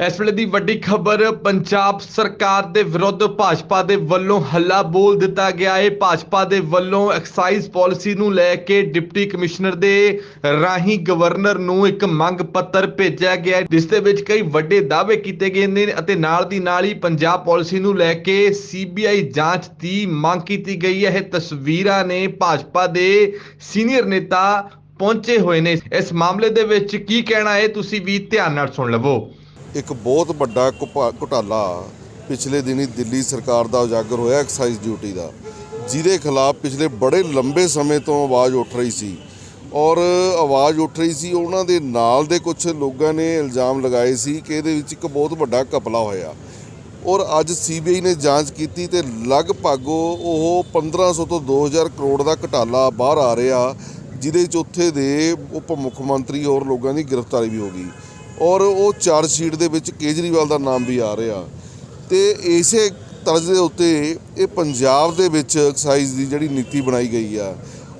ਇਸ ਵੇਲੇ ਦੀ ਵੱਡੀ ਖਬਰ, ਪੰਜਾਬ ਸਰਕਾਰ ਦੇ ਵਿਰੁੱਧ ਭਾਜਪਾ ਦੇ ਵੱਲੋਂ ਹੱਲਾ ਬੋਲ ਦਿੱਤਾ ਗਿਆ ਹੈ ਭਾਜਪਾ ਦੇ ਵੱਲੋਂ ਐਕਸਾਈਜ਼ ਪਾਲਿਸੀ ਨੂੰ ਲੈ ਕੇ ਡਿਪਟੀ ਕਮਿਸ਼ਨਰ ਦੇ ਰਾਹੀਂ ਗਵਰਨਰ ਨੂੰ ਇੱਕ ਮੰਗ ਪੱਤਰ ਭੇਜਿਆ ਗਿਆ ਹੈ ਜਿਸ ਦੇ ਵਿੱਚ ਕਈ ਵੱਡੇ ਦਾਅਵੇ ਕੀਤੇ ਗਏ ਨੇ ਅਤੇ ਨਾਲ ਦੀ ਨਾਲ ਹੀ ਪੰਜਾਬ ਪਾਲਿਸੀ ਨੂੰ ਲੈ ਕੇ ਸੀਬੀਆਈ ਜਾਂਚ ਦੀ ਮੰਗ ਕੀਤੀ ਗਈ ਹੈ ਇਹ ਤਸਵੀਰਾਂ ਨੇ ਭਾਜਪਾ ਦੇ ਸੀਨੀਅਰ ਨੇਤਾ ਪਹੁੰਚੇ ਹੋਏ ਨੇ। ਇਸ ਮਾਮਲੇ ਦੇ ਵਿੱਚ ਕੀ ਕਹਿਣਾ ਹੈ ਤੁਸੀਂ ਵੀ ਧਿਆਨ ਨਾਲ ਸੁਣ ਲਵੋ। ਇੱਕ ਬਹੁਤ ਵੱਡਾ ਘੁਪਾ- ਘੁਟਾਲਾ ਪਿਛਲੇ ਦਿਨੀ ਦਿੱਲੀ ਸਰਕਾਰ ਦਾ ਉਜਾਗਰ ਹੋਇਆ ਐਕਸਾਈਜ਼ ਡਿਊਟੀ ਦਾ, ਜਿਹਦੇ ਖਿਲਾਫ ਪਿਛਲੇ ਬੜੇ ਲੰਬੇ ਸਮੇਂ ਤੋਂ ਆਵਾਜ਼ ਉੱਠ ਰਹੀ ਸੀ। ਔਰ ਆਵਾਜ਼ ਉੱਠ ਰਹੀ ਸੀ, ਉਹਨਾਂ ਦੇ ਨਾਲ ਦੇ ਕੁਝ ਲੋਕਾਂ ਨੇ ਇਲਜ਼ਾਮ ਲਗਾਏ ਸੀ ਕਿ ਇਹਦੇ ਵਿੱਚ ਇੱਕ ਬਹੁਤ ਵੱਡਾ ਘਪਲਾ ਹੋਇਆ। ਔਰ ਅੱਜ ਸੀਬੀਆਈ ਨੇ ਜਾਂਚ ਕੀਤੀ ਤੇ ਲਗਭਗ ਉਹ 1500 ਤੋਂ 2000 ਕਰੋੜ ਦਾ ਘਟਾਲਾ ਬਾਹਰ ਆ ਰਿਹਾ, ਜਿਹਦੇ ਵਿੱਚ ਉੱਥੇ ਦੇ ਉਪ ਮੁੱਖ ਮੰਤਰੀ ਔਰ ਲੋਕਾਂ ਦੀ ਗ੍ਰਿਫਤਾਰੀ ਵੀ ਹੋ ਗਈ। ਔਰ ਉਹ ਚਾਰਜ ਸ਼ੀਟ ਦੇ ਵਿੱਚ ਕੇਜਰੀਵਾਲ ਦਾ ਨਾਮ ਵੀ ਆ ਰਿਹਾ। ਤੇ ਇਸੇ ਤਰਜ਼ ਦੇ ਉੱਤੇ ਇਹ ਪੰਜਾਬ ਦੇ ਵਿੱਚ ਐਕਸਾਈਜ਼ ਦੀ ਜਿਹੜੀ ਨੀਤੀ ਬਣਾਈ ਗਈ ਆ।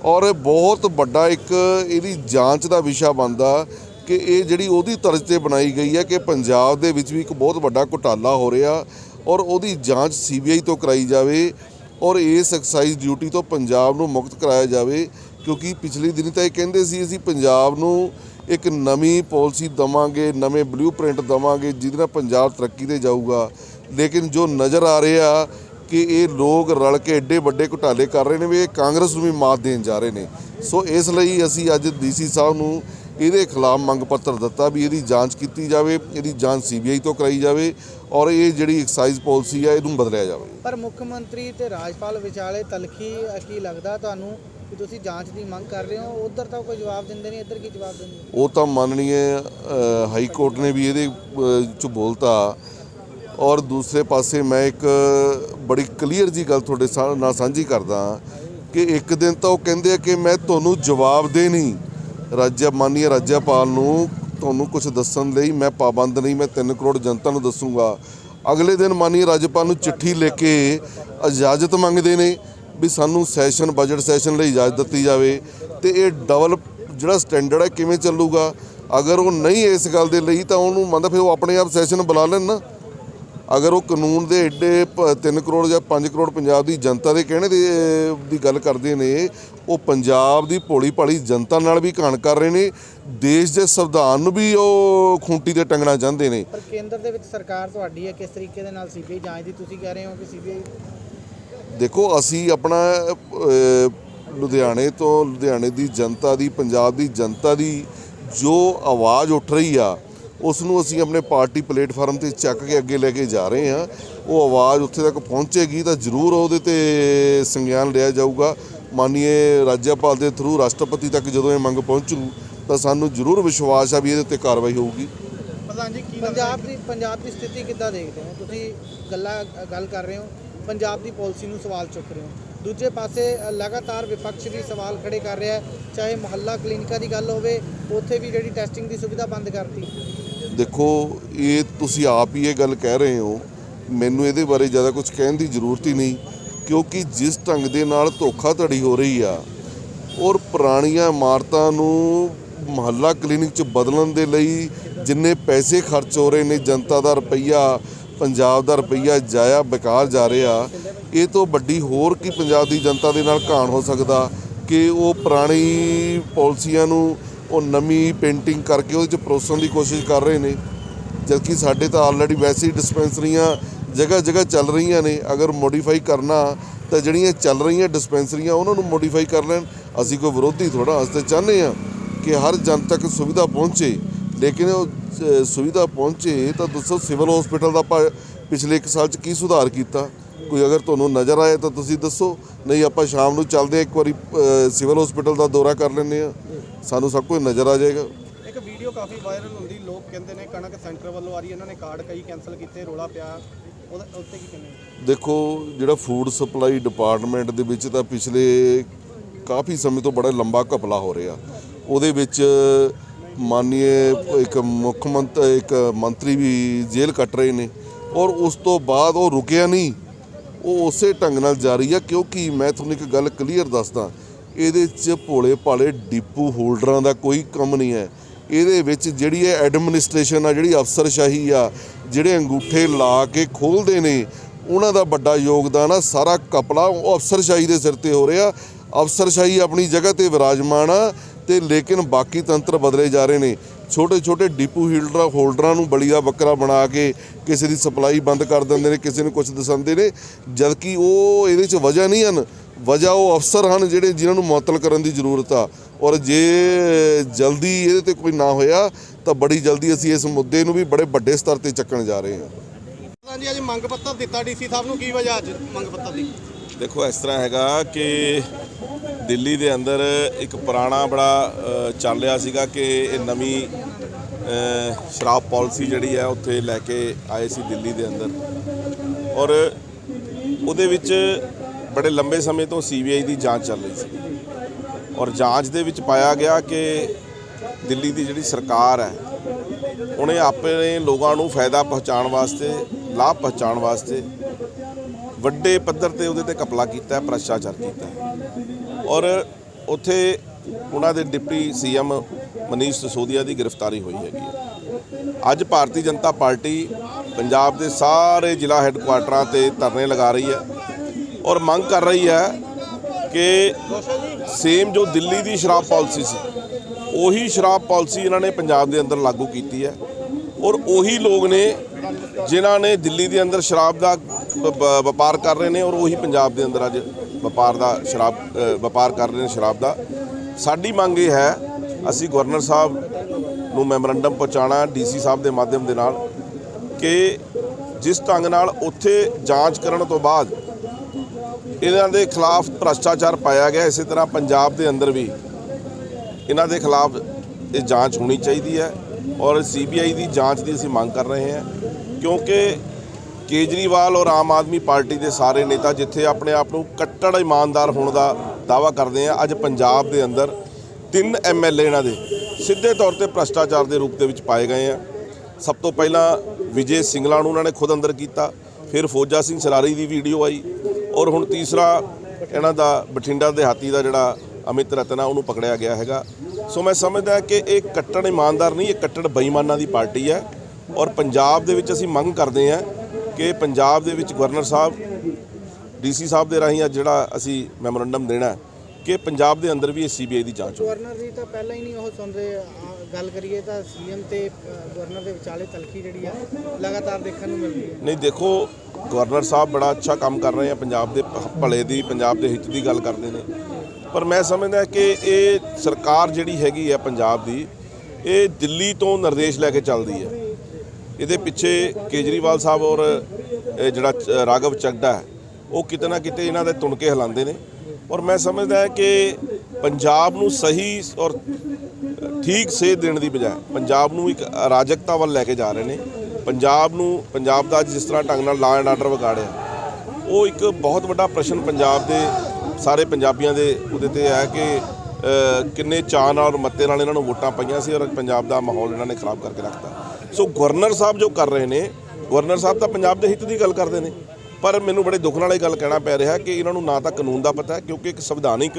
ਔਰ ਬਹੁਤ ਵੱਡਾ ਇੱਕ ਇਹਦੀ ਜਾਂਚ ਦਾ ਵਿਸ਼ਾ ਬਣਦਾ ਕਿ ਇਹ ਜਿਹੜੀ ਉਹਦੀ ਤਰਜ਼ ਤੇ ਬਣਾਈ ਗਈ ਹੈ ਕਿ ਪੰਜਾਬ ਦੇ ਵਿੱਚ ਵੀ ਇੱਕ ਬਹੁਤ ਵੱਡਾ ਘੁਟਾਲਾ ਹੋ ਰਿਹਾ ਔਰ ਉਹਦੀ ਜਾਂਚ ਸੀਬੀਆਈ ਤੋਂ ਕਰਾਈ ਜਾਵੇ ਔਰ ਇਸ ਐਕਸਾਈਜ਼ ਡਿਊਟੀ ਤੋਂ ਪੰਜਾਬ ਨੂੰ ਮੁਕਤ ਕਰਾਇਆ ਜਾਵੇ। ਕਿਉਂਕਿ ਪਿਛਲੇ ਦਿਨੀ ਤਾਂ ਇਹ ਕਹਿੰਦੇ ਸੀ ਅਸੀਂ ਪੰਜਾਬ ਨੂੰ ਇੱਕ ਨਵੀਂ ਪਾਲਿਸੀ ਦਵਾਂਗੇ, ਨਵੇਂ ਬਲੂਪ੍ਰਿੰਟ ਦਵਾਂਗੇ, ਜਿਹਦੇ ਨਾਲ ਪੰਜਾਬ ਤਰੱਕੀ ਤੇ ਜਾਊਗਾ। ਲੇਕਿਨ ਜੋ ਨਜ਼ਰ ਆ ਰਿਹਾ ਕਿ ਇਹ ਲੋਕ ਰਲ ਕੇ ਐਡੇ ਵੱਡੇ ਘੁਟਾਲੇ ਕਰ ਰਹੇ ਨੇ ਵੀ ਇਹ ਕਾਂਗਰਸ ਨੂੰ ਵੀ ਮਾਤ ਦੇਣ ਜਾ ਰਹੇ ਨੇ। ਸੋ ਇਸ ਲਈ ਅਸੀਂ ਅੱਜ ਡੀਸੀ ਸਾਹਿਬ ਨੂੰ ਇਹਦੇ ਖਿਲਾਫ ਮੰਗ ਪੱਤਰ ਦਿੱਤਾ ਵੀ ਇਹਦੀ ਜਾਂਚ ਕੀਤੀ ਜਾਵੇ, ਇਹਦੀ ਜਾਂਚ ਸੀਬੀਆਈ ਤੋਂ ਕਰਾਈ ਜਾਵੇ ਔਰ ਇਹ ਜਿਹੜੀ ਐਕਸਾਈਜ਼ ਪਾਲਿਸੀ ਆ, ਇਹਨੂੰ ਬਦਲਿਆ ਜਾਵੇ। ਪਰ ਮੁੱਖ ਮੰਤਰੀ ਤੇ ਰਾਜਪਾਲ ਵਿਚਾਲੇ ਤਲਖੀ ਕੀ ਲੱਗਦਾ ਤੁਹਾਨੂੰ? ਕਿ ਤੁਸੀਂ ਜਾਂਚ ਦੀ ਮੰਗ ਕਰ ਰਹੇ ਹੋ, ਉਧਰ ਤਾਂ ਕੋਈ ਜਵਾਬ ਦਿੰਦੇ ਨਹੀਂ, ਇੱਧਰ ਕੀ ਜਵਾਬ ਦਿੰਦੇ? ਉਹ ਤਾਂ ਮਾਨਣੀਏ ਹਾਈ ਕੋਰਟ ਨੇ ਵੀ ਇਹਦੇ ਚ ਬੋਲਤਾ। ਔਰ ਦੂਸਰੇ ਪਾਸੇ ਮੈਂ ਇੱਕ ਬੜੀ ਕਲੀਅਰ ਜੀ ਗੱਲ ਤੁਹਾਡੇ ਨਾਲ ਸਾਂਝੀ ਕਰਦਾ ਕਿ ਇੱਕ ਦਿਨ ਤਾਂ ਉਹ ਕਹਿੰਦੇ ਆ ਕਿ ਮੈਂ ਤੁਹਾਨੂੰ ਜਵਾਬ ਦੇ ਨਹੀਂ। ਰਾਜ ਮਾਨਨੀय ਰਾਜਪਾਲ ਨੂੰ ਤੁਹਾਨੂੰ ਕੁਝ ਦੱਸਣ ਲਈ ਮੈਂ ਪਾਬੰਦ ਨਹੀਂ, ਮੈਂ 3 ਕਰੋੜ ਜਨਤਾ ਨੂੰ ਦੱਸੂਗਾ। ਅਗਲੇ ਦਿਨ ਮਾਨਨੀय ਰਾਜਪਾਲ ਨੂੰ ਚਿੱਠੀ ਲੈ ਕੇ ਇਜਾਜ਼ਤ ਮੰਗਦੇ ਨੇ। ਵੀ ਸਾਨੂੰ ਸੈਸ਼ਨ ਬਜਟ ਸੈਸ਼ਨ ਲਈ ਇਜਾਜ਼ਤ ਦਿੱਤੀ ਜਾਵੇ ਤੇ ਇਹ ਡਬਲ ਜਿਹੜਾ ਸਟੈਂਡਰਡ ਹੈ ਕਿਵੇਂ ਚੱਲੂਗਾ? ਅਗਰ ਉਹ ਨਹੀਂ ਇਸ ਗੱਲ ਦੇ ਲਈ ਤਾਂ ਉਹਨੂੰ ਮੰਨਦਾ ਫਿਰ ਉਹ ਆਪਣੇ ਆਪ ਸੈਸ਼ਨ ਬੁਲਾ ਲੈਣ ਨਾ। ਅਗਰ ਉਹ ਕਾਨੂੰਨ ਦੇ ਏਡੇ 3 ਕਰੋੜ ਜਾਂ 5 ਕਰੋੜ ਪੰਜਾਬ ਦੀ ਜਨਤਾ ਦੇ ਕਹਿਣੇ ਦੀ ਗੱਲ ਕਰਦੇ ਨੇ, ਉਹ ਪੰਜਾਬ ਦੀ ਭੋਲੀ ਭਾਲੀ ਜਨਤਾ ਨਾਲ ਵੀ ਘਾਣ ਕਰ ਰਹੇ ਨੇ। ਦੇਸ਼ ਦੇ ਸੰਵਿਧਾਨ ਨੂੰ ਵੀ ਉਹ ਖੂੰਟੀ ਤੇ ਟੰਗਣਾ ਚਾਹੁੰਦੇ ਨੇ। ਪਰ ਕੇਂਦਰ ਦੇ ਵਿੱਚ ਸਰਕਾਰ ਤੁਹਾਡੀ ਹੈ, ਕਿਸ ਤਰੀਕੇ ਦੇ ਨਾਲ ਸੀਬੀਆਈ ਜਾਂਚ ਦੀ ਤੁਸੀਂ ਕਹਿ ਰਹੇ ਹੋ ਕਿ ਸੀਬੀਆਈ ਦੇਖੋ ਅਸੀਂ ਆਪਣਾ ਲੁਧਿਆਣੇ ਤੋਂ ਲੁਧਿਆਣੇ ਦੀ ਜਨਤਾ ਦੀ ਪੰਜਾਬ ਦੀ ਜਨਤਾ ਦੀ ਜੋ ਆਵਾਜ਼ ਉੱਠ ਰਹੀ ਆ ਉਸ ਨੂੰ ਅਸੀਂ ਆਪਣੇ ਪਾਰਟੀ ਪਲੇਟਫਾਰਮ ਤੇ ਚੱਕ ਕੇ ਅੱਗੇ ਲੈ ਕੇ ਜਾ ਰਹੇ ਹਾਂ। ਉਹ ਆਵਾਜ਼ ਉੱਥੇ ਤੱਕ ਪਹੁੰਚੇਗੀ ਤਾਂ ਜ਼ਰੂਰ ਉਹਦੇ ਤੇ ਸੰਗਿਆਨ ਲਿਆ ਜਾਊਗਾ। ਮਾਨਨੀय ਰਾਜਪਾਲ ਦੇ ਥਰੂ ਰਾਸ਼ਟਰਪਤੀ ਤੱਕ ਜਦੋਂ ਇਹ ਮੰਗ ਪਹੁੰਚੂ ਤਾਂ ਸਾਨੂੰ ਜ਼ਰੂਰ ਵਿਸ਼ਵਾਸ ਆ ਵੀ ਇਹਦੇ ਉੱਤੇ ਕਾਰਵਾਈ ਹੋਊਗੀ। ਪ੍ਰਧਾਨ ਜੀ ਕੀ ਪੰਜਾਬ ਦੀ ਪੰਜਾਬ ਦੀ ਸਥਿਤੀ ਕਿੱਦਾਂ ਦੇਖਦੇ ਹੋ? ਤੁਸੀਂ ਗੱਲਾਂ ਗੱਲ ਕਰ ਰਹੇ ਹੋ। ਪੰਜਾਬ ਦੀ ਪਾਲਿਸੀ ਨੂੰ ਸਵਾਲ ਚੁੱਕ ਰਹੇ ਹੋ। ਦੂਜੇ ਪਾਸੇ ਲਗਾਤਾਰ ਵਿਪਕਸ਼ ਵੀ ਸਵਾਲ ਖੜੇ ਕਰ ਰਿਹਾ ਹੈ। ਚਾਹੇ ਮੁਹੱਲਾ ਕਲੀਨਿਕਾਂ ਦੀ ਗੱਲ ਹੋਵੇ, ਉੱਥੇ ਵੀ ਜਿਹੜੀ ਟੈਸਟਿੰਗ ਦੀ ਸੁਵਿਧਾ ਬੰਦ ਕਰਤੀ। ਦੇਖੋ, ਇਹ ਤੁਸੀਂ ਆਪ ਹੀ ਇਹ ਗੱਲ ਕਹਿ ਰਹੇ ਹੋ। ਮੈਨੂੰ ਇਹਦੇ ਬਾਰੇ ਜ਼ਿਆਦਾ ਕੁਝ ਕਹਿਣ ਦੀ ਜ਼ਰੂਰਤ ਹੀ ਨਹੀਂ, ਕਿਉਂਕਿ ਜਿਸ ਢੰਗ ਦੇ ਨਾਲ ਧੋਖਾਧੜੀ ਹੋ ਰਹੀ ਆ, ਔਰ ਪੁਰਾਣੀਆਂ ਇਮਾਰਤਾਂ ਨੂੰ ਮੁਹੱਲਾ ਕਲੀਨਿਕ ਚ ਬਦਲਣ ਦੇ ਲਈ ਜਿੰਨੇ ਪੈਸੇ ਖਰਚ ਹੋ ਰਹੇ ਨੇ ਜਨਤਾ ਦਾ ਰੁਪਈਆ ਪੰਜਾਬ ਦਾ ਰੁਪਈਆ ਜਾਇਆ ਬੇਕਾਰ ਜਾ ਰਿਹਾ, ਇਹ ਤੋਂ ਵੱਡੀ ਹੋਰ ਕੀ ਪੰਜਾਬ ਦੀ ਜਨਤਾ ਦੇ ਨਾਲ ਘਾਣ ਹੋ ਸਕਦਾ? ਕਿ ਉਹ ਪੁਰਾਣੀ ਪਾਲਿਸੀਆਂ ਨੂੰ ਉਹ ਨਵੀਂ ਪੇਂਟਿੰਗ ਕਰਕੇ ਉਹਦੇ ਚ ਪਰੋਸਣ ਦੀ ਕੋਸ਼ਿਸ਼ ਕਰ ਰਹੇ ਨੇ? ਜਦਕਿ ਸਾਡੇ ਤਾਂ ਆਲਰੇਡੀ ਵੈਸੇ ਹੀ ਡਿਸਪੈਂਸਰੀਆਂ ਜਗ੍ਹਾ ਜਗ੍ਹਾ ਚੱਲ ਰਹੀਆਂ ਨੇ। ਅਗਰ ਮੋਡੀਫਾਈ ਕਰਨਾ ਤਾਂ ਜਿਹੜੀਆਂ ਚੱਲ ਰਹੀਆਂ ਡਿਸਪੈਂਸਰੀਆਂ, ਉਹਨਾਂ ਨੂੰ ਮੋਡੀਫਾਈ ਕਰ ਲੈਣ। ਅਸੀਂ ਕੋਈ ਵਿਰੋਧੀ ਥੋੜਾ ਅਸੀਂ ਤਾਂ ਚਾਹੁੰਦੇ ਆ ਕਿ ਹਰ ਜਨ ਤੱਕ ਸੁਵਿਧਾ ਪਹੁੰਚੇ, ਲੇਕਿਨ ਉਹ ਸੁਵਿਧਾ ਪਹੁੰਚੇ ਤਾਂ ਦੱਸੋ ਸਿਵਲ ਹਸਪੀਟਲ ਦਾ ਆਪਾਂ ਪਿਛਲੇ 1 ਸਾਲ ਚ ਕੀ ਸੁਧਾਰ ਕੀਤਾ? ਕੋਈ ਅਗਰ ਤੁਹਾਨੂੰ ਨਜ਼ਰ ਆਏ ਤਾਂ ਤੁਸੀਂ ਦੱਸੋ। ਨਹੀਂ ਆਪਾਂ ਸ਼ਾਮ ਨੂੰ ਚੱਲਦੇ ਇੱਕ ਵਾਰੀ ਸਿਵਲ ਹਸਪੀਟਲ ਦਾ ਦੌਰਾ ਕਰ ਲੈਂਦੇ ਆ ਸਾਨੂੰ ਸਭ ਕੁਝ ਨਜ਼ਰ ਆ ਜਾਏਗਾ। ਇੱਕ ਵੀਡੀਓ ਕਾਫੀ ਵਾਇਰਲ ਹੁੰਦੀ ਲੋਕ ਕਹਿੰਦੇ ਨੇ ਕਣਕ ਸੈਂਟਰ ਵੱਲੋਂ ਆ ਰਹੀ ਇਹਨਾਂ ਨੇ ਕਾਰਡ ਕਈ ਕੈਨਸਲ ਕੀਤੇ ਰੋਲਾ ਪਿਆ। ਉਹਦੇ ਉੱਤੇ ਕੀ ਕਹਿੰਦੇ? ਦੇਖੋ ਜਿਹੜਾ ਫੂਡ ਸਪਲਾਈ ਡਿਪਾਰਟਮੈਂਟ ਦੇ ਵਿੱਚ ਤਾਂ ਪਿਛਲੇ ਕਾਫੀ ਸਮੇਂ ਤੋਂ ਬੜਾ ਲੰਬਾ ਘਪਲਾ ਹੋ ਰਿਹਾ। ਉਹਦੇ ਵਿੱਚ ਮਾਨनीय ਇੱਕ ਮੁੱਖ ਮੰਤਰੀ ਇੱਕ ਮੰਤਰੀ ਵੀ ਜੇਲ੍ਹ ਕੱਟ ਰਹੇ ਨੇ ਔਰ ਉਸ ਤੋਂ ਬਾਅਦ ਉਹ ਰੁਕਿਆ ਨਹੀਂ, ਉਹ ਉਸੇ ਢੰਗ ਨਾਲ ਜਾਰੀ ਆ, ਕਿਉਂਕਿ ਮੈਂ ਤੁਹਾਨੂੰ ਇੱਕ ਗੱਲ ਕਲੀਅਰ ਦੱਸਦਾ, ਇਹਦੇ 'ਚ ਭੋਲੇ ਭਾਲੇ ਡਿਪੂ ਹੋਲਡਰਾਂ ਦਾ ਕੋਈ ਕੰਮ ਨਹੀਂ ਹੈ। ਇਹਦੇ ਵਿੱਚ ਜਿਹੜੀ ਇਹ ਐਡਮਿਨਿਸਟ੍ਰੇਸ਼ਨ ਆ, ਜਿਹੜੀ ਅਫਸਰਸ਼ਾਹੀ ਆ, ਜਿਹੜੇ ਅੰਗੂਠੇ ਲਾ ਕੇ ਖੋਲਦੇ ਨੇ, ਉਹਨਾਂ ਦਾ ਵੱਡਾ ਯੋਗਦਾਨ ਆ, ਸਾਰਾ ਕਪੜਾ ਉਹ ਅਫਸਰਸ਼ਾਹੀ ਦੇ ਸਿਰ ਤੇ ਹੋ ਰਿਹਾ। ਅਫਸਰਸ਼ਾਹੀ ਆਪਣੀ ਜਗ੍ਹਾ ਤੇ ਵਿਰਾਜਮਾਨ ਆ ਤੇ ਲੇਕਿਨ ਬਾਕੀ ਤੰਤਰ ਬਦਲੇ ਜਾ ਰਹੇ ਨੇ। ਛੋਟੇ ਛੋਟੇ ਡਿਪੂ ਹੀਲਡਰ, ਹੋਲਡਰਾਂ ਨੂੰ ਬਲੀ ਦਾ ਬੱਕਰਾ ਬਣਾ ਕੇ ਕਿਸੇ ਦੀ ਸਪਲਾਈ ਬੰਦ ਕਰ ਦਿੰਦੇ ਨੇ, ਕਿਸੇ ਨੂੰ ਕੁਝ ਦਸਾਉਂਦੇ ਨੇ, ਜਦਕਿ ਉਹ ਇਹਦੇ 'ਚ ਵਜ੍ਹਾ ਨਹੀਂ ਹਨ। ਵਜ੍ਹਾ ਉਹ ਅਫਸਰ ਹਨ ਜਿਹੜੇ ਜਿਨ੍ਹਾਂ ਨੂੰ ਮੁਅੱਤਲ ਕਰਨ ਦੀ ਜ਼ਰੂਰਤ ਆ। ਔਰ ਜੇ ਜਲਦੀ ਇਹਦੇ ਤੇ ਕੋਈ ਨਾ ਹੋਇਆ, ਤਾਂ ਬੜੀ ਜਲਦੀ ਅਸੀਂ ਇਸ ਮੁੱਦੇ ਨੂੰ ਵੀ ਬੜੇ ਵੱਡੇ ਸਤਰ ਤੇ ਚੱਕਣ ਜਾ ਰਹੇ ਹਾਂ। ਹਾਂਜੀ, ਅੱਜ ਮੰਗ ਪੱਤਰ ਦਿੱਤਾ ਡੀਸੀ ਸਾਹਿਬ ਨੂੰ। ਕੀ ਵਜ੍ਹਾ ਅੱਜ ਮੰਗ ਪੱਤਰ ਦੀ? ਦੇਖੋ, ਇਸ ਤਰ੍ਹਾਂ ਹੈਗਾ ਕਿ ਦਿੱਲੀ ਦੇ ਅੰਦਰ ਇੱਕ ਪੁਰਾਣਾ ਬੜਾ ਚੱਲ ਰਿਹਾ ਸੀਗਾ ਕਿ ਇਹ ਨਵੀਂ ਸ਼ਰਾਬ ਪਾਲਿਸੀ ਜਿਹੜੀ ਹੈ, ਉੱਥੇ ਲੈ ਕੇ ਆਏ ਸੀ ਦਿੱਲੀ ਦੇ ਅੰਦਰ। ਔਰ ਉਹਦੇ ਵਿੱਚ ਬੜੇ ਲੰਬੇ ਸਮੇਂ ਤੋਂ ਸੀਬੀਆਈ ਦੀ ਜਾਂਚ ਚੱਲ ਰਹੀ ਸੀ। ਔਰ ਜਾਂਚ ਦੇ ਵਿੱਚ ਪਾਇਆ ਗਿਆ ਕਿ ਦਿੱਲੀ ਦੀ ਜਿਹੜੀ ਸਰਕਾਰ ਹੈ, ਉਹਨੇ ਆਪਣੇ ਲੋਕਾਂ ਨੂੰ ਫਾਇਦਾ ਪਹੁੰਚਾਉਣ ਵਾਸਤੇ, ਲਾਭ ਪਹੁੰਚਾਉਣ ਵਾਸਤੇ ਵੱਡੇ ਪੱਧਰ ਤੇ ਉਹਦੇ ਤੇ ਕਪਲਾ ਕੀਤਾ ਹੈ ਭ੍ਰਸ਼ਟਾਚਾਰ ਕੀਤਾ। ਹੈ ਔਰ ਉੱਥੇ ਉਹਨਾਂ ਦੇ ਡਿਪਟੀ ਸੀਐਮ ਮਨੀਸ਼ ਸਿਸੋਦੀਆ ਦੀ ਗ੍ਰਿਫਤਾਰੀ ਹੋਈ ਹੈਗੀ ਹੈ। ਅੱਜ ਭਾਰਤੀ ਜਨਤਾ ਪਾਰਟੀ ਪੰਜਾਬ ਦੇ ਸਾਰੇ ਜ਼ਿਲ੍ਹਾ ਹੈੱਡਕੁਆਟਰਾਂ ਤੇ ਧਰਨੇ ਲਗਾ ਰਹੀ ਹੈ ਔਰ ਮੰਗ ਕਰ ਰਹੀ ਹੈ ਕਿ ਸੇਮ ਜੋ ਦਿੱਲੀ ਦੀ ਸ਼ਰਾਬ ਪਾਲਿਸੀ ਸੀ, ਉਹੀ ਸ਼ਰਾਬ ਪਾਲਿਸੀ ਇਹਨਾਂ ਨੇ ਪੰਜਾਬ ਦੇ ਅੰਦਰ ਲਾਗੂ ਕੀਤੀ ਹੈ ਔਰ ਉਹੀ ਲੋਕ ਨੇ ਜਿਨ੍ਹਾਂ ਨੇ ਦਿੱਲੀ ਦੇ ਅੰਦਰ ਸ਼ਰਾਬ ਦਾ ਵਪਾਰ ਕਰ ਰਹੇ ਨੇ ਔਰ ਉਹੀ ਪੰਜਾਬ ਦੇ ਅੰਦਰ ਅੱਜ ਵਪਾਰ ਦਾ ਸ਼ਰਾਬ ਵਪਾਰ ਕਰ ਰਹੇ ਨੇ ਸ਼ਰਾਬ ਦਾ। ਸਾਡੀ ਮੰਗ ਇਹ ਹੈ, ਅਸੀਂ ਗਵਰਨਰ ਸਾਹਿਬ ਨੂੰ ਮੈਮੋਰੰਡਮ ਪਹੁੰਚਾਉਣਾ ਡੀਸੀ ਸਾਹਿਬ ਦੇ ਮਾਧਿਅਮ ਦੇ ਨਾਲ ਕਿ ਜਿਸ ਢੰਗ ਨਾਲ ਉੱਥੇ ਜਾਂਚ ਕਰਨ ਤੋਂ ਬਾਅਦ ਇਹਨਾਂ ਦੇ ਖਿਲਾਫ ਭ੍ਰਸ਼ਟਾਚਾਰ ਪਾਇਆ ਗਿਆ, ਇਸੇ ਤਰ੍ਹਾਂ ਪੰਜਾਬ ਦੇ ਅੰਦਰ ਵੀ ਇਹਨਾਂ ਦੇ ਖਿਲਾਫ ਇਹ ਜਾਂਚ ਹੋਣੀ ਚਾਹੀਦੀ ਹੈ ਔਰ ਸੀਬੀਆਈ ਦੀ ਜਾਂਚ ਦੀ ਅਸੀਂ ਮੰਗ ਕਰ ਰਹੇ ਹਾਂ ਕਿਉਂਕਿ ਕੇਜਰੀਵਾਲ ਔਰ ਆਮ ਆਦਮੀ ਪਾਰਟੀ ਦੇ ਸਾਰੇ ਨੇਤਾ ਜਿੱਥੇ ਆਪਣੇ ਆਪ ਨੂੰ ਕੱਟੜ ਇਮਾਨਦਾਰ ਹੋਣ ਦਾ ਦਾਵਾ ਕਰਦੇ ਆ, ਅੱਜ ਪੰਜਾਬ ਦੇ ਅੰਦਰ ਤਿੰਨ ਐਮਐਲਏ ਇਹਨਾਂ ਦੇ ਸਿੱਧੇ ਤੌਰ ਤੇ ਭ੍ਰਸ਼ਟਾਚਾਰ ਦੇ ਰੂਪ ਦੇ ਵਿੱਚ ਪਾਏ ਗਏ ਆ। ਸਭ ਤੋਂ ਪਹਿਲਾਂ ਵਿਜੇ ਸਿੰਗਲਾ ਨੂੰ ਉਹਨਾਂ ਨੇ ਖੁਦ ਅੰਦਰ ਕੀਤਾ, ਫਿਰ ਫੌਜਾ ਸਿੰਘ ਸਰਾਰੀ ਦੀ ਵੀਡੀਓ ਆਈ ਔਰ ਹੁਣ ਤੀਸਰਾ ਇਹਨਾਂ ਦਾ ਬਠਿੰਡਾ ਦਿਹਾਤੀ ਦਾ ਜਿਹੜਾ ਅਮਿਤ ਰਤਨਾ ਉਹਨੂੰ ਪਕੜਿਆ ਗਿਆ ਹੈਗਾ। ਸੋ ਮੈਂ ਸਮਝਦਾ ਕਿ ਇਹ ਕੱਟੜ ਇਮਾਨਦਾਰ ਨਹੀਂ, ਇਹ ਕੱਟੜ ਬੇਈਮਾਨਾਂ ਦੀ ਪਾਰਟੀ ਹੈ ਔਰ ਪੰਜਾਬ ਦੇ ਵਿੱਚ ਅਸੀਂ ਮੰਗ ਕਰਦੇ ਹਾਂ ਕਿ ਪੰਜਾਬ ਦੇ ਵਿੱਚ ਗਵਰਨਰ ਸਾਹਿਬ ਡੀਸੀ ਸਾਹਿਬ ਦੇ ਰਾਹੀਂ ਅੱਜ ਜਿਹੜਾ ਅਸੀਂ ਮੈਮੋਰੰਡਮ ਦੇਣਾ ਹੈ ਕਿ ਪੰਜਾਬ ਦੇ ਅੰਦਰ ਵੀ ਇਹ ਸੀਬੀਆਈ ਦੀ ਜਾਂਚ ਹੋਵੇ ਗਵਰਨਰ ਜੀ ਤਾਂ ਪਹਿਲਾਂ ਹੀ ਨਹੀਂ ਉਹ ਸੁਣਦੇ ਆ, ਗੱਲ ਕਰੀਏ ਤਾਂ ਸੀਐਮ ਤੇ ਗਵਰਨਰ ਦੇ ਵਿਚਾਲੇ ਤਲਖੀ ਜਿਹੜੀ ਆ ਲਗਾਤਾਰ ਦੇਖਣ ਨੂੰ ਮਿਲ ਰਹੀ ਹੈ। ਨਹੀਂ ਦੇਖੋ ਗਵਰਨਰ ਸਾਹਿਬ ਬੜਾ ਅੱਛਾ ਕੰਮ ਕਰ ਰਹੇ ਆ ਪੰਜਾਬ ਦੇ ਭਲੇ ਦੀ ਪੰਜਾਬ ਦੇ ਹਿੱਤ ਦੀ ਗੱਲ ਕਰਦੇ ਨੇ। ਪਰ ਮੈਂ ਸਮਝਦਾ ਕਿ ਇਹ ਸਰਕਾਰ ਜਿਹੜੀ ਹੈਗੀ ਆ ਪੰਜਾਬ ਦੀ ਇਹ ਦਿੱਲੀ ਤੋਂ ਨਿਰਦੇਸ਼ ਲੈ ਕੇ ਚੱਲਦੀ ਹੈ। ਇਹਦੇ ਪਿੱਛੇ ਕੇਜਰੀਵਾਲ ਸਾਹਿਬ ਔਰ ਜਿਹੜਾ ਚ- ਰਾਘਵ ਚੱਡਾ ਹੈ, ਉਹ ਕਿਤੇ ਨਾ ਕਿਤੇ ਇਹਨਾਂ ਦੇ ਤੁਣਕੇ ਹਿਲਾਉਂਦੇ ਨੇ। ਔਰ ਮੈਂ ਸਮਝਦਾ ਕਿ ਪੰਜਾਬ ਨੂੰ ਸਹੀ ਔਰ ਠੀਕ ਸੇਧ ਦੇਣ ਦੀ ਬਜਾਏ ਪੰਜਾਬ ਨੂੰ ਇੱਕ ਅਰਾਜਕਤਾ ਵੱਲ ਲੈ ਕੇ ਜਾ ਰਹੇ ਨੇ। ਪੰਜਾਬ ਨੂੰ, ਪੰਜਾਬ ਦਾ ਜਿਸ ਤਰ੍ਹਾਂ ਢੰਗ ਨਾਲ ਲਾ ਐਂਡ ਆਰਡਰ ਵਿਗਾੜਿਆ, ਉਹ ਇੱਕ ਬਹੁਤ ਵੱਡਾ ਪ੍ਰਸ਼ਨ ਪੰਜਾਬ ਦੇ ਸਾਰੇ ਪੰਜਾਬੀਆਂ ਦੇ ਉਹਦੇ ਤੇ ਹੈ ਕਿ ਕਿੰਨੇ ਚਾਅ ਨਾਲ ਔਰ ਮੱਤੇ ਨਾਲ ਇਹਨਾਂ ਨੂੰ ਵੋਟਾਂ ਪਈਆਂ ਸੀ ਔਰ ਪੰਜਾਬ ਦਾ ਮਾਹੌਲ ਇਹਨਾਂ ਨੇ ਖਰਾਬ ਕਰਕੇ ਰੱਖਤਾ। ਸੋ ਗਵਰਨਰ ਸਾਹਿਬ ਜੋ ਕਰ ਰਹੇ ਨੇ ਗਵਰਨਰ ਸਾਹਿਬ ਤਾਂ ਪੰਜਾਬ ਦੇ ਹਿੱਤ ਦੀ ਗੱਲ ਕਰਦੇ ਨੇ ਪਰ ਮੈਨੂੰ ਬੜੇ ਦੁੱਖ ਨਾਲ ਇਹ ਗੱਲ ਕਹਿਣਾ ਪੈ ਰਿਹਾ ਕਿ ਇਹਨਾਂ ਨੂੰ ਨਾ ਤਾਂ ਕਾਨੂੰਨ ਦਾ ਪਤਾ ਹੈ ਕਿਉਂਕਿ ਇੱਕ ਸੰਵਿਧਾਨਿਕ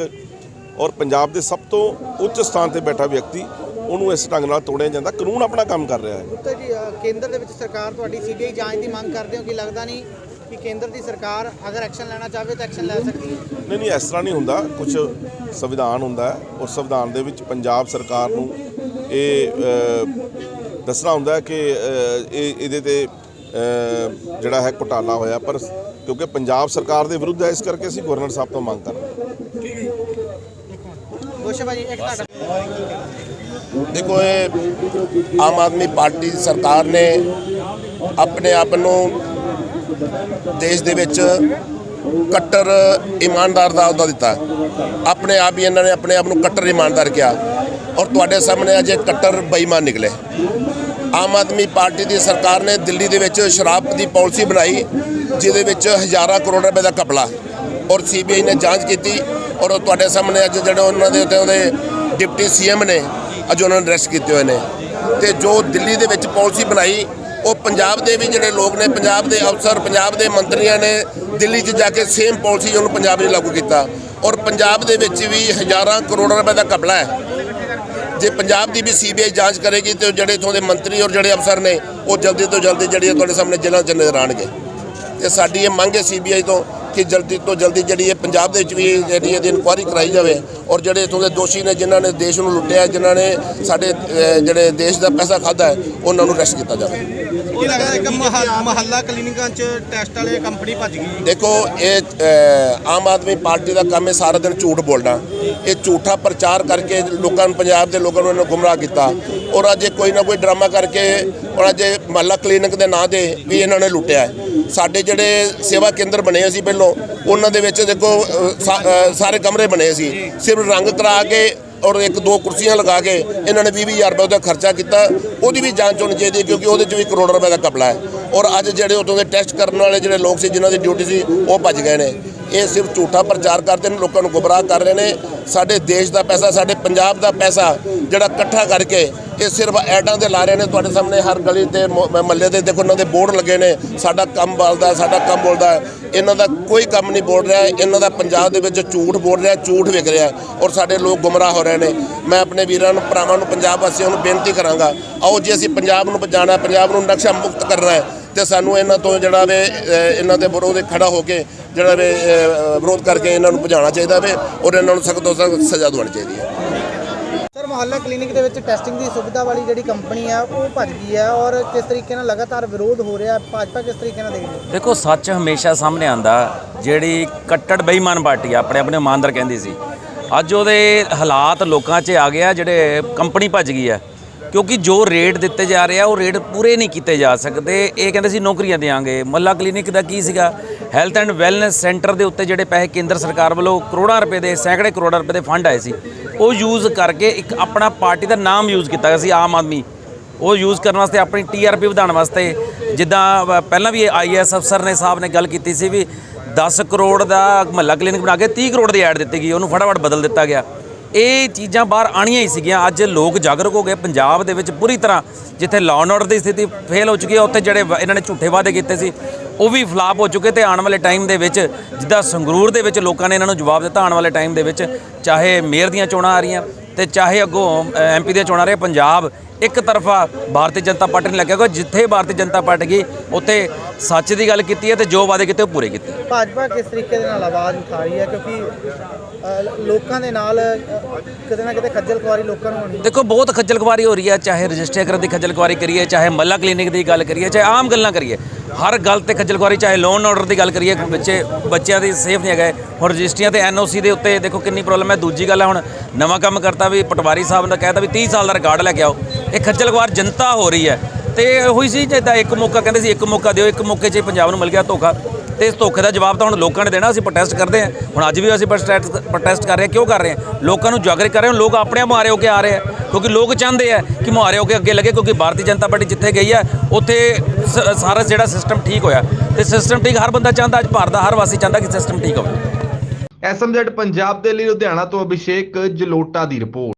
ਔਰ ਪੰਜਾਬ ਦੇ ਸਭ ਤੋਂ ਉੱਚ ਸਥਾਨ ਤੇ ਬੈਠਾ ਵਿਅਕਤੀ ਉਹਨੂੰ ਇਸ ਢੰਗ ਨਾਲ ਤੋੜਿਆ ਜਾਂਦਾ ਕਾਨੂੰਨ ਆਪਣਾ ਕੰਮ ਕਰ ਰਿਹਾ ਹੈ। ਗੁਪਤਾ ਜੀ ਅ, ਕੇਂਦਰ ਦੇ ਵਿੱਚ ਸਰਕਾਰ ਤੁਹਾਡੀ ਸੀਬੀਆਈ ਜਾਂਚ ਦੀ ਮੰਗ ਕਰਦੇ ਹੋ ਕਿ ਲੱਗਦਾ ਨਹੀਂ ਕਿ ਕੇਂਦਰ ਦੀ ਸਰਕਾਰ ਅਗਰ ਐਕਸ਼ਨ ਲੈਣਾ ਚਾਹਵੇ ਤਾਂ ਐਕਸ਼ਨ ਲੈ ਸਕਦੀ ਹੈ? ਨਹੀਂ ਨਹੀਂ ਇਸ ਤਰ੍ਹਾਂ ਨਹੀਂ ਹੁੰਦਾ ਕੁਝ ਸੰਵਿਧਾਨ ਹੁੰਦਾ ਹੈ ਔਰ ਸੰਵਿਧਾਨ ਦੇ ਵਿੱਚ ਪੰਜਾਬ ਸਰਕਾਰ ਨੂੰ ਇਹ ਦੱਸਣਾ ਹੁੰਦਾ ਹੈ ਕਿ ਇਹ ਇਹਦੇ ਤੇ ਜਿਹੜਾ ਹੈ ਘੁਟਾਲਾ ਹੋਇਆ ਪਰ ਕਿਉਂਕਿ ਪੰਜਾਬ ਸਰਕਾਰ ਦੇ ਵਿਰੁੱਧ ਹੈ ਇਸ ਕਰਕੇ ਅਸੀਂ ਗਵਰਨਰ ਸਾਹਿਬ ਤੋਂ ਮੰਗ ਕਰ ਰਹੇ ਦੇਖੋ ਇਹ ਆਮ ਆਦਮੀ ਪਾਰਟੀ ਦੀ ਸਰਕਾਰ ਨੇ ਆਪਣੇ ਆਪ ਨੂੰ ਦੇਸ਼ ਦੇ ਵਿੱਚ ਕੱਟਰ ਇਮਾਨਦਾਰ ਦਾ ਅਹੁਦਾ ਦਿੱਤਾ। ਆਪਣੇ ਆਪ ਹੀ ਇਹਨਾਂ ਨੇ ਆਪਣੇ ਆਪ ਨੂੰ ਕੱਟਰ ਇਮਾਨਦਾਰ ਕਿਹਾ। ਔਰ ਤੁਹਾਡੇ ਸਾਹਮਣੇ ਅੱਜ ਕੱਟਰ ਬੇਈਮਾਨ ਨਿਕਲੇ। ਆਮ ਆਦਮੀ ਪਾਰਟੀ ਦੀ ਸਰਕਾਰ ਨੇ ਦਿੱਲੀ ਦੇ ਵਿੱਚ ਸ਼ਰਾਬ ਦੀ ਪਾਲਿਸੀ ਬਣਾਈ, ਜਿਹਦੇ ਵਿੱਚ ਹਜ਼ਾਰਾਂ ਕਰੋੜ ਰੁਪਏ ਦਾ ਕਪਲਾ ਔਰ ਸੀਬੀਆਈ ਨੇ ਜਾਂਚ ਕੀਤੀ ਔਰ ਤੁਹਾਡੇ ਸਾਹਮਣੇ ਅੱਜ ਜਿਹੜੇ ਉਹਨਾਂ ਦੇ ਉੱਤੇ ਉਹਦੇ ਡਿਪਟੀ ਸੀਐਮ ਨੇ, ਅੱਜ ਉਹਨਾਂ ਨੂੰ ਅਰੈਸਟ ਕੀਤੇ ਹੋਏ ਨੇ। ਤੇ ਜੋ ਦਿੱਲੀ ਦੇ ਵਿੱਚ ਪਾਲਿਸੀ ਬਣਾਈ, ਉਹ ਪੰਜਾਬ ਦੇ ਵੀ ਜਿਹੜੇ ਲੋਕ ਨੇ, ਪੰਜਾਬ ਦੇ ਅਫਸਰ, ਪੰਜਾਬ ਦੇ ਮੰਤਰੀਆਂ ਨੇ ਦਿੱਲੀ 'ਚ ਜਾ ਕੇ ਸੇਮ ਪਾਲਿਸੀ ਉਹਨੂੰ ਪੰਜਾਬ 'ਚ ਲਾਗੂ ਕੀਤਾ। ਔਰ ਪੰਜਾਬ ਦੇ ਵਿੱਚ ਵੀ ਹਜ਼ਾਰਾਂ ਕਰੋੜ ਰੁਪਏ ਦਾ ਕਪਲਾ ਹੈ। ਜੇ ਪੰਜਾਬ ਦੀ ਵੀ ਸੀਬੀਆਈ ਜਾਂਚ ਕਰੇਗੀ ਤੇ ਜਿਹੜੇ ਇਥੋਂ ਦੇ ਮੰਤਰੀ ਔਰ ਜਿਹੜੇ ਅਫਸਰ ਨੇ, ਉਹ ਜਲਦੀ ਤੋਂ ਜਲਦੀ ਜਿਹੜੀ ਹੈ ਤੁਹਾਡੇ ਸਾਹਮਣੇ ਜੇਲ੍ਹਾਂ 'ਚ ਨਜ਼ਰ ਆਉਣਗੇ। ਤੇ ਸਾਡੀ ਇਹ ਮੰਗ ਹੈ ਸੀਬੀਆਈ ਤੋਂ ਕਿ ਜਲਦੀ ਤੋਂ ਜਲਦੀ ਜਿਹੜੀ ਇਹ ਪੰਜਾਬ ਦੇ ਵਿੱਚ ਵੀ ਜਿਹੜੀ ਇਹਦੀ ਇਨਕੁਆਇਰੀ ਕਰਾਈ ਜਾਵੇ ਔਰ ਜਿਹੜੇ ਇਥੋਂ ਦੇ ਦੋਸ਼ੀ ਨੇ ਜਿਨ੍ਹਾਂ ਨੇ ਦੇਸ਼ ਨੂੰ ਲੁੱਟਿਆ, ਜਿਨ੍ਹਾਂ ਨੇ ਸਾਡੇ ਜਿਹੜੇ ਦੇਸ਼ ਦਾ ਪੈਸਾ ਖਾਦਾ ਹੈ, ਉਹਨਾਂ ਨੂੰ ਅਰੈਸਟ ਕੀਤਾ ਜਾਵੇ। ਕੀ ਲੱਗਦਾ ਇੱਕ ਮਹ- ਮਹੱਲਾ ਕਲੀਨਿਕਾਂ 'ਚ ਟੈਸਟ ਵਾਲੇ ਕੰਪਨੀ ਭੱਜ ਗਈ? ਦੇਖੋ ਇਹ ਅਹ, ਆਮ ਆਦਮੀ ਪਾਰਟੀ ਦਾ ਕੰਮ ਹੈ ਸਾਰਾ ਦਿਨ ਝੂਠ ਬੋਲਣਾ। ਇਹ ਝੂਠਾ ਪ੍ਰਚਾਰ ਕਰਕੇ ਲੋਕਾਂ ਨੂੰ ਪੰਜਾਬ ਦੇ ਲੋਕਾਂ ਨੂੰ ਇਹਨਾਂ ਗੁੰਮਰਾਹ ਕੀਤਾ। ਔਰ ਅੱਜ ਇਹ ਕੋਈ ਨਾ ਕੋਈ ਡਰਾਮਾ ਕਰਕੇ ਔਰ ਅੱਜ ਇਹ ਮਹੱਲਾ ਕਲੀਨਿਕ ਦੇ ਨਾਂ ਤੇ ਵੀ ਇਹਨਾਂ ਨੇ ਲੁੱਟਿਆ ਹੈ। ਸਾਡੇ ਜਿਹੜੇ ਸੇਵਾ ਕੇਂਦਰ ਬਣੇ ਸੀ ਪਹਿਲੋਂ ਉਹਨਾਂ ਦੇ ਵਿੱਚ ਦੇਖੋ ਅਹ, ਸਾ- ਅਹ, ਸਾਰੇ ਕਮਰੇ ਬਣੇ ਸੀ। ਸਿਰਫ ਰੰਗ ਕਰਾ ਕੇ ਔਰ ਇੱਕ ਦੋ ਕੁਰਸੀਆਂ ਲਗਾ ਕੇ ਇਹਨਾਂ ਨੇ 20 ਹਜ਼ਾਰ ਰੁਪਏ ਉਹਦਾ ਖਰਚਾ ਕੀਤਾ। ਉਹਦੀ ਵੀ ਜਾਂਚ ਹੋਣੀ ਚਾਹੀਦੀ ਹੈ ਕਿਉਂਕਿ ਉਹਦੇ 'ਚ ਵੀ ਕਰੋੜ ਰੁਪਏ ਦਾ ਕਪੜਾ ਹੈ। ਔਰ ਅੱਜ ਜਿਹੜੇ ਉਤੋਂ ਦੇ ਟੈਸਟ ਕਰਨ ਵਾਲੇ ਜਿਹੜੇ ਲੋਕ ਸੀ, ਜਿਨ੍ਹਾਂ ਦੀ ਡਿਊਟੀ ਸੀ, ਉਹ ਭੱਜ ਗਏ ਨੇ। ਇਹ ਸਿਰਫ ਝੂਠਾ ਪ੍ਰਚਾਰ ਕਰਦੇ ਨੇ, ਲੋਕਾਂ ਨੂੰ ਗੁੰਮਰਾਹ ਕਰ ਰਹੇ ਨੇ। ਸਾਡੇ ਦੇਸ਼ ਦਾ ਪੈਸਾ, ਸਾਡੇ ਪੰਜਾਬ ਦਾ ਪੈਸਾ ਜਿਹੜਾ ਇਕੱਠਾ ਕਰਕੇ ਇਹ ਸਿਰਫ ਐਡਾਂ ਦੇ ਲਾ ਰਹੇ ਨੇ। ਤੁਹਾਡੇ ਸਾਹਮਣੇ ਹਰ ਗਲੀ ਤੇ ਮਹੱਲੇ ਦੇ ਦੇਖੋ ਉਹਨਾਂ ਦੇ ਬੋਰਡ ਲੱਗੇ ਨੇ। ਸਾਡਾ ਕੰਮ ਬਲਦਾ, ਸਾਡਾ ਕੰਮ ਬੋਲਦਾ। ਇਹਨਾਂ ਦਾ ਕੋਈ ਕੰਮ ਨਹੀਂ ਬੋਲ ਰਿਹਾ। ਇਹਨਾਂ ਦਾ ਪੰਜਾਬ ਦੇ ਵਿੱਚ ਝੂਠ ਬੋਲ ਰਿਹਾ, ਝੂਠ ਵਿਕ ਰਿਹਾ। ਔਰ ਸਾਡੇ ਲੋਕ ਗੁੰਮਰਾਹ ਹੋ ਰਹੇ ਨੇ। ਮੈਂ ਆਪਣੇ ਵੀਰਾਂ ਨੂੰ, ਭਰਾਵਾਂ ਨੂੰ, ਪੰਜਾਬ ਵਾਸੀਆਂ ਨੂੰ ਬੇਨਤੀ ਕਰਾਂਗਾ, ਆਓ ਜੇ ਅਸੀਂ ਪੰਜਾਬ ਨੂੰ ਬਚਾਉਣਾ, ਪੰਜਾਬ ਨੂੰ ਨਕਸ਼ਾ ਮੁਕਤ ਕਰਨਾ ਹੈ। ਤੇ ਸਾਨੂੰ ਇਹਨਾਂ ਤੋਂ ਜਿਹੜਾ ਵੇ ਇਹਨਾਂ ਦੇ ਵਿਰੋਧ ਖੜਾ ਹੋ ਕੇ ਜਿਹੜਾ ਵੇ ਵਿਰੋਧ ਕਰਕੇ ਇਹਨਾਂ ਨੂੰ ਭਜਾਉਣਾ ਚਾਹੀਦਾ ਵੇ ਔਰ ਇਹਨਾਂ ਨੂੰ ਸਖਤ ਤੋਂ ਸਖਤ ਸਜ਼ਾ ਦਿਵਾਉਣੀ ਚਾਹੀਦੀ ਹੈ। ਸਰ ਮੁਹੱਲਾ ਕਲੀਨਿਕ ਦੇ ਵਿੱਚ ਟੈਸਟਿੰਗ ਦੀ ਸੁਵਿਧਾ ਵਾਲੀ ਜਿਹੜੀ ਕੰਪਨੀ ਆ ਉਹ ਭੱਜ ਗਈ ਹੈ ਔਰ ਕਿਸ ਤਰੀਕੇ ਨਾਲ ਲਗਾਤਾਰ ਵਿਰੋਧ ਹੋ ਰਿਹਾ ਭਾਜਪਾ ਕਿਸ ਤਰੀਕੇ ਨਾਲ ਦੇਖਦੀ ਹੈ? ਦੇਖੋ ਸੱਚ ਹਮੇਸ਼ਾ ਸਾਹਮਣੇ ਆਂਦਾ ਜਿਹੜੀ ਕੱਟੜ ਬੇਈਮਾਨ ਪਾਰਟੀ ਆ, ਆਪਣੇ ਆਪਣੇ ਇਮਾਨਦਾਰ ਕਹਿੰਦੀ ਸੀ। ਅੱਜ ਉਹਦੇ ਹਾਲਾਤ ਲੋਕਾਂ 'ਚ ਆ ਗਿਆ ਜਿਹੜੇ ਕੰਪਨੀ ਭੱਜ ਗਈ ਆ। ਕਿਉਂਕਿ ਜੋ ਰੇਟ ਦਿੱਤੇ ਜਾ ਰਹੇ ਆ, ਉਹ ਰੇਟ ਪੂਰੇ ਨਹੀਂ ਕੀਤੇ ਜਾ ਸਕਦੇ। ਇਹ ਕਹਿੰਦੇ ਸੀ ਨੌਕਰੀਆਂ ਦੇਾਂਗੇ ਮੱਲਾ ਕਲੀਨਿਕ ਦਾ ਕੀ ਸੀਗਾ? ਹੈਲਥ ਐਂਡ ਵੈਲਨੈਸ ਸੈਂਟਰ ਦੇ ਉੱਤੇ ਜਿਹੜੇ ਪੈਸੇ ਕੇਂਦਰ ਸਰਕਾਰ ਵੱਲੋਂ ਕਰੋੜਾਂ ਰੁਪਏ ਦੇ, ਸੈਂਕੜੇ ਕਰੋੜਾਂ ਰੁਪਏ ਦੇ ਫੰਡ ਆਏ ਸੀ। ਉਹ ਯੂਜ਼ ਕਰਕੇ ਇੱਕ ਆਪਣਾ ਪਾਰਟੀ ਦਾ ਨਾਮ ਯੂਜ਼ ਕੀਤਾ ਗਿਆ ਸੀ ਆਮ ਆਦਮੀ। ਉਹ ਯੂਜ਼ ਕਰਨ ਵਾਸਤੇ ਆਪਣੀ ਟੀਆਰਪੀ ਵਧਾਉਣ ਵਾਸਤੇ ਜਿੱਦਾਂ ਪਹਿਲਾਂ ਵੀ ਆਈਐਸ ਅਫਸਰ ਨੇ ਸਾਹਿਬ ਨੇ ਗੱਲ ਕੀਤੀ ਸੀ ਵੀ 10 ਕਰੋੜ ਦਾ ਮਹੱਲਾ ਕਲੀਨਿਕ ਬਣਾ ਕੇ 30 ਕਰੋੜ ਦੀ ਐਡ ਦਿੱਤੀ ਗਈ। ਉਹਨੂੰ ਫਟਾਫਟ ਬਦਲ ਦਿੱਤਾ ਗਿਆ। ਇਹ ਚੀਜ਼ਾਂ ਬਾਹਰ ਆਣੀਆਂ ਹੀ ਸੀਗੀਆਂ। ਅੱਜ ਲੋਕ ਜਾਗਰੂਕ ਹੋ ਗਏ। ਪੰਜਾਬ ਦੇ ਵਿੱਚ ਪੂਰੀ ਤਰ੍ਹਾਂ ਜਿੱਥੇ ਲਾਅ ਐਂਡ ਆਰਡਰ ਦੀ ਸਥਿਤੀ ਫੇਲ ਹੋ ਚੁੱਕੀ ਹੈ, ਉੱਥੇ ਜਿਹੜੇ ਵ- ਇਹਨਾਂ ਨੇ ਝੂਠੇ ਵਾਅਦੇ ਕੀਤੇ ਸੀ, ਉਹ ਵੀ ਫਲਾਪ ਹੋ ਚੁੱਕੇ ਤੇ ਆਉਣ ਵਾਲੇ ਟਾਈਮ ਦੇ ਵਿੱਚ ਜਿੱਦਾਂ ਸੰਗਰੂਰ ਦੇ ਵਿੱਚ ਲੋਕਾਂ ਨੇ ਇਹਨਾਂ ਨੂੰ ਜਵਾਬ ਦਿੱਤਾ ਆਉਣ ਵਾਲੇ ਟਾਈਮ ਦੇ ਵਿੱਚ, ਚਾਹੇ ਮੇਅਰ ਦੀਆਂ ਚੋਣਾਂ ਆ ਰਹੀਆਂ ਤੇ ਚਾਹੇ ਅੱਗੋਂ ਐਮਪੀ ਦੀਆਂ ਚੋਣਾਂ ਆ ਰਹੀਆਂ, ਪੰਜਾਬ ਇੱਕ ਤਰਫਾ ਭਾਰਤੀ ਜਨਤਾ ਪਾਰਟੀ ਨੇ ਲੱਗਿਆ ਕਿ ਜਿੱਥੇ ਭਾਰਤੀ ਜਨਤਾ ਪਾਰਟੀ ਗਈ ਉੱਥੇ ਸੱਚ ਦੀ ਗੱਲ ਕੀਤੀ ਹੈ ਤੇ ਜੋ ਵਾਅਦੇ ਕੀਤੇ ਉਹ ਪੂਰੇ ਕੀਤੇ ਭਾਜਪਾ ਕਿਸ ਤਰੀਕੇ ਦੇ ਨਾਲ ਆਵਾਜ਼ ਉਠਾ ਰਹੀ ਹੈ? ਕਿਉਂਕਿ ਲੋਕਾਂ ਦੇ ਨਾਲ ਕਿਤੇ ਨਾ ਕਿਤੇ ਖੱਜਲ ਖੁਆਰੀ ਲੋਕਾਂ ਨੂੰ ਹੋਣੀ ਦੇਖੋ ਬਹੁਤ ਖੱਜਲ ਖੁਆਰੀ ਹੋ ਰਹੀ ਹੈ ਚਾਹੇ ਰਜਿਸਟਰ ਕਰਨ ਦੀ ਖੱਜਲ ਖੁਆਰੀ ਕਰੀਏ ਚਾਹੇ ਮੱਲਾ ਕਲੀਨਿਕ ਦੀ ਗੱਲ ਕਰੀਏ ਚਾਹੇ ਆਮ ਗੱਲਾਂ ਕਰੀਏ ਹਰ ਗੱਲ ਤੇ ਖੱਜਲ ਖੁਆਰੀ ਚਾਹੇ ਲੋਨ ਆਰਡਰ ਦੀ ਗੱਲ ਕਰੀਏ ਬੱਚੇ ਬੱਚਿਆਂ ਦੀ ਸੇਫ ਨਹੀਂ ਹੈਗੇ ਹੁਣ ਰਜਿਸਟਰੀਆਂ ਤੇ ਐਨਓਸੀ ਦੇ ਉੱਤੇ ਦੇਖੋ ਕਿੰਨੀ ਪ੍ਰੋਬਲਮ ਹੈ। ਦੂਜੀ ਗੱਲ ਹੈ ਹੁਣ ਨਵਾਂ ਕੰਮ ਕਰਤਾ ਵੀ ਪਟਵਾਰੀ ਸਾਹਿਬ ਨੇ ਕਹਿਤਾ ਵੀ 30 ਸਾਲ ਦਾ ਰਿਕਾਰਡ ਲੈ ਕੇ ਆਓ। ਇਹ ਖੱਜਲ ਖੁਆਰ ਜਨਤਾ ਹੋ ਰਹੀ ਹੈ। ਤੇ ਹੋਈ ਸੀ ਜਿੱਦਾਂ ਇੱਕ ਮੌਕਾ ਕਹਿੰਦੇ ਸੀ, ਇੱਕ ਮੌਕਾ ਦਿਓ, ਇੱਕ ਮੌਕੇ 'ਚ ਪੰਜਾਬ ਨੂੰ ਮਿਲ ਗਿਆ ਧੋਖਾ। ਤੇ ਇਸ ਧੋਖੇ ਦਾ ਜਵਾਬ ਤਾਂ ਹੁਣ ਲੋਕਾਂ ਨੇ ਦੇਣਾ, ਅਸੀਂ ਪ੍ਰੋਟੈਸਟ ਕਰਦੇ ਹਾਂ। ਹੁਣ ਅੱਜ ਵੀ ਅਸੀਂ ਪ੍ਰੋਟੈਸਟ ਪ੍ਰੋਟੈਸਟ ਕਰ ਰਹੇ ਹਾਂ, ਕਿਉਂ ਕਰ ਰਹੇ ਹਾਂ? ਲੋਕਾਂ ਨੂੰ ਜਾਗਰਿਤ ਕਰ ਰਹੇ ਹਾਂ, ਲੋਕ ਆਪਣੇ ਮੁਹਾਰੇ ਹੋ ਕੇ ਆ ਰਹੇ ਆ ਕਿਉਂਕਿ ਲੋਕ ਚਾਹੁੰਦੇ ਆ ਕਿ ਮੁਹਾਰੇ ਹੋ ਕੇ ਅੱਗੇ ਲੱਗੇ, ਕਿਉਂਕਿ ਭਾਰਤੀ ਜਨਤਾ ਪਾਰਟੀ ਜਿੱਥੇ ਗਈ ਹੈ, ਉੱਥੇ ਸਾਰਾ ਜਿਹੜਾ ਸਿਸਟਮ ਠੀਕ ਹੋਇਆ। ਤੇ ਸਿਸਟਮ ਠੀਕ ਹਰ ਬੰਦਾ ਚਾਹੁੰਦਾ, ਅੱਜ ਭਾਰਤ ਦਾ ਹਰ ਵਾਸੀ ਚਾਹੁੰਦਾ ਕਿ ਸਿਸਟਮ ਠੀਕ ਹੋਵੇ। ਐਸਐਮਜ਼ੈਡ ਪੰਜਾਬ ਦੇ ਲਈ ਲੁਧਿਆਣਾ ਤੋਂ ਅਭਿਸ਼ੇਕ ਜਲੋਟਾ ਦੀ ਰਿਪੋਰਟ।